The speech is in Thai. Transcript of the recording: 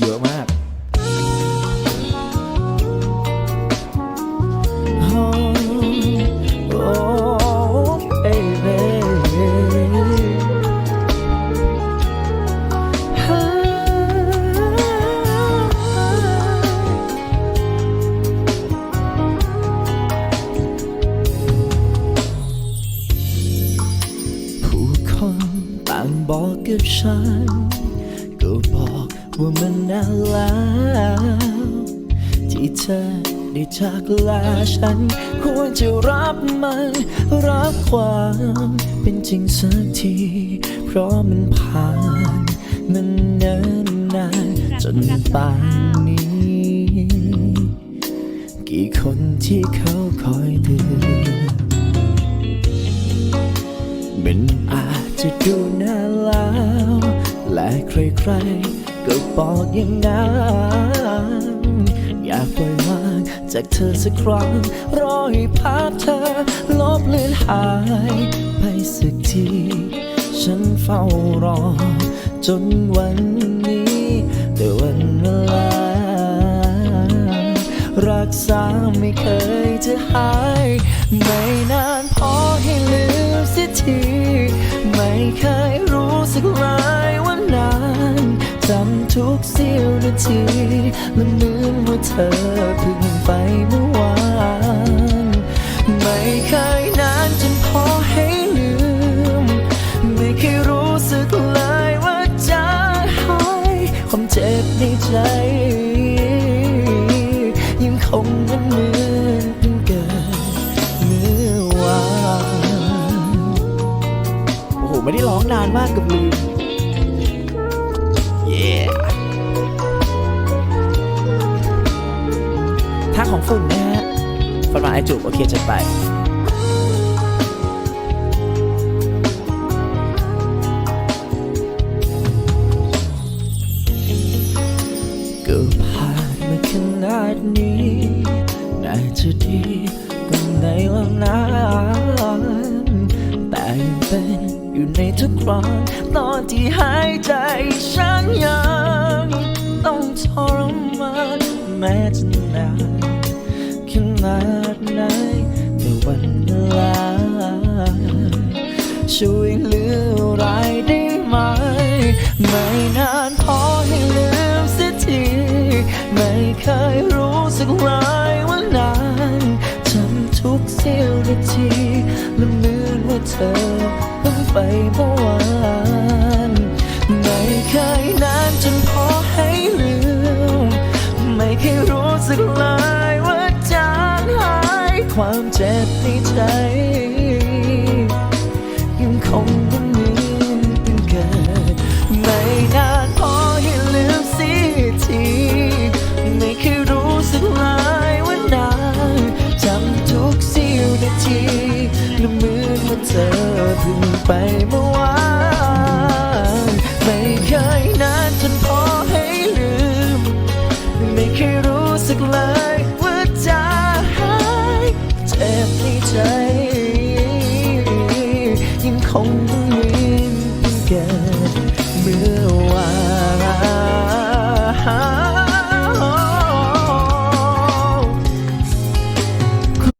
เยอะมาก ผู้คนต่างบอกกับฉัน ว่ามันนานแล้วที่เธอได้จากลาฉัน ควรจะรับมัน รับความเป็นจริงสักที เพราะมันผ่านมันเนิ่นนานจนป่านนี้ กี่คนที่เขาคอยเตือนมันอาจจะดูน่าแล้วและใครๆ ก็บอกอย่างนั้นอยากปล่อยวางจากเธอสักครั้งรอให้ภาพเธอลบเลือนหายไปสักที ฉันเฝ้ารอ จนวันนี้ แต่วันเวลา รักษาไม่เคยจะหาย ไม่นานพอให้ลืมเสียที ไม่เคย ทุกเสี้ยวนาทีและเหมือนว่าเธอเพิ่งไปเมื่อวานไม่เคยนานจนพอให้ลืม ไม่เคยรู้สึกเลยว่าจะหายความเจ็บในใจ ยังคงเหมือนเหมือนเพิ่งเกิดเมื่อวานโอ้โหไม่ได้ร้องนานมากกับลืม ของฝุ่นนะฮะฟันมาไอจูบโอเคจัดไปก็ผ่านมาขนาดนี้น่าจะดีกว่าในวันนั้นแต่ยังเป็นอยู่ในทุกครั้งตอนที่หายใจฉันยังต้องทรมาน แม้จะนานขนาดไหนแต่วันเวลา ช่วยเหลืออะไรได้ไหม ไม่นานพอให้ลืมเสียที ไม่เคยรู้สึกเลยว่านานจำทุกเสี้ยวนาทีและเหมือนว่าเธอเพิ่งไปเมื่อวาน สึกเลยว่าจางหายความเจ็บในใจ ยังคงเป็นมือนเพิ่งเกิด ไม่นานพอให้ลืมสียที ไม่เคยรู้สึกเลยว่านานจำทุกเสี้ยวนาทีและเหมือนว่าเธอเพิ่งไปเมื่อวาน ยัง